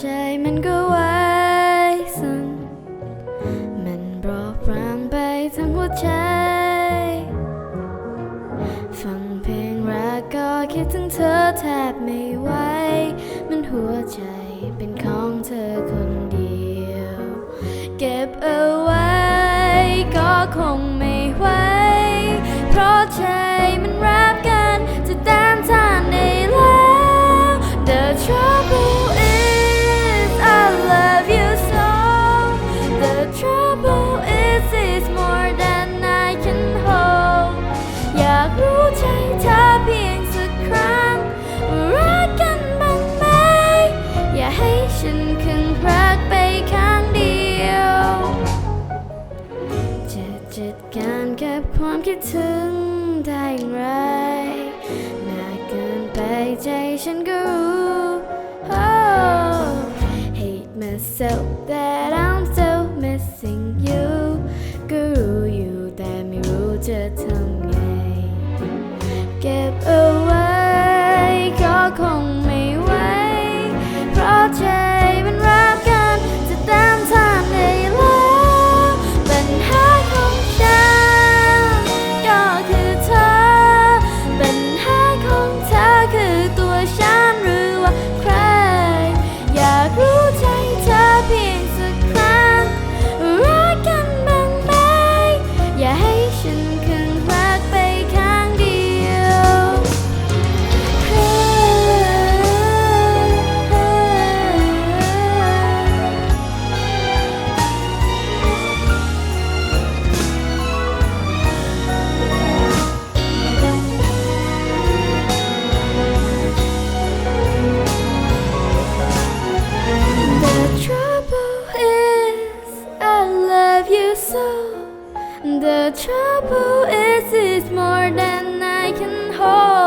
ใจมันก็ไหวสั่นมันรอบรางไปทั้งหัวใจ ฟังเพลงรักก็คิดถึงเธอแทบไม่ไหว มันหัวใจเป็นของเธอคนเดียว เก็บเอาไว้ก็คง ความคิดถึงได้อย่างไรมากเกินไปใจฉันก็รู้ oh, Hate myself So The trouble is, it's more than I can hold.